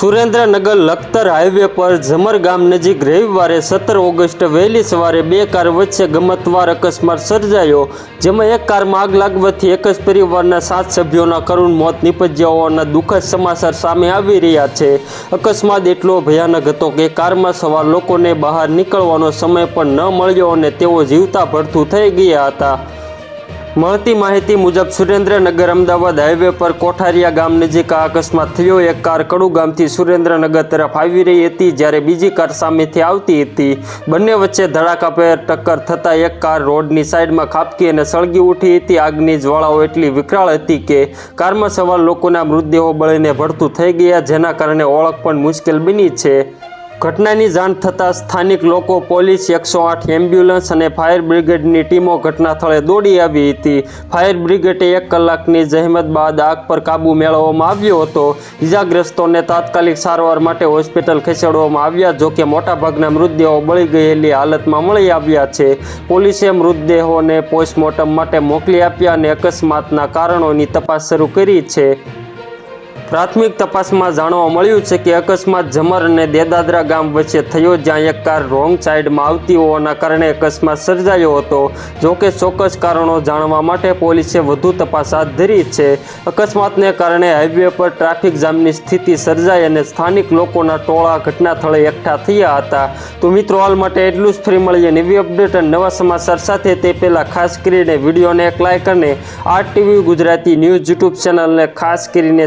Surendranagar Lakhtar highway પર ઝમર ગામ નજીક રવિવારે સત્તર ઓગસ્ટ વહેલી સવારે બે કાર વચ્ચે ગમતવાર અકસ્માત સર્જાયો, જેમાં એક કારમાં આગ લાગવાથી એક જ પરિવારના સાત સભ્યોના કરુણ મોત નિપજ્યા હોવાના દુઃખદ સમાચાર સામે આવી રહ્યા છે. અકસ્માત એટલો ભયાનક હતો કે કારમાં સવાર લોકોને બહાર નીકળવાનો સમય પણ ન મળ્યો અને તેઓ જીવતા ભરતું થઈ ગયા હતા. મળતી માહિતી મુજબ સુરેન્દ્રનગર અમદાવાદ હાઈવે પર કોઠારિયા ગામ નજીક આ અકસ્માત થયો. એક કાર કડુ ગામથી સુરેન્દ્રનગર તરફ આવી રહી હતી, જ્યારે બીજી કાર સામેથી આવતી હતી. બંને વચ્ચે ધડાકાભેર ટક્કર થતાં એક કાર રોડની સાઈડમાં ખાબકી અને સળગી ઉઠી હતી. આગની જ્વાળાઓ એટલી વિકરાળ હતી કે કારમાં સવાર લોકોના મૃતદેહો બળીને ભડતું થઈ ગયા, જેના કારણે ઓળખ પણ મુશ્કેલ બની છે. ઘટનાની જાણ થતાં સ્થાનિક લોકો, પોલીસ, એકસો આઠ એમ્બ્યુલન્સ અને ફાયર બ્રિગેડની ટીમો ઘટના સ્થળે દોડી આવી હતી. ફાયર બ્રિગેડે એક કલાકની જહેમત બાદ આગ પર કાબૂ મેળવવામાં આવ્યો હતો. ઇજાગ્રસ્તોને તાત્કાલિક સારવાર માટે હોસ્પિટલ ખસેડવામાં આવ્યા જોકે મોટાભાગના મૃતદેહો બળી ગયેલી હાલતમાં મળી આવ્યા છે. પોલીસે મૃતદેહોને પોસ્ટમોર્ટમ માટે મોકલી આપ્યા અને અકસ્માતના કારણોની તપાસ શરૂ કરી છે. પ્રાથમિક તપાસમાં જાણવા મળ્યું છે કે અકસ્માત જમર અને દેદાદરા ગામ વચ્ચે થયો જ્યાં એક કાર રોંગ સાઈડમાં આવતી હોવાના કારણે અકસ્માત સર્જાયો હતો. જો કે ચોક્કસ કારણો જાણવા માટે પોલીસે વધુ તપાસ હાથ ધરી છે. અકસ્માતને કારણે હાઈવે પર ટ્રાફિક જામની સ્થિતિ સર્જાઈ અને સ્થાનિક લોકોના ટોળા ઘટના સ્થળે એકઠા થયા હતા. તો મિત્રો, હાલ માટે એટલું જ. ફ્રી મળીએ નવી અપડેટ અને નવા સમાચાર સાથે. તે પહેલાં ખાસ કરીને વિડીયોને એક લાઇક અને R TV Gujarati news YouTube ચેનલને ખાસ કરીને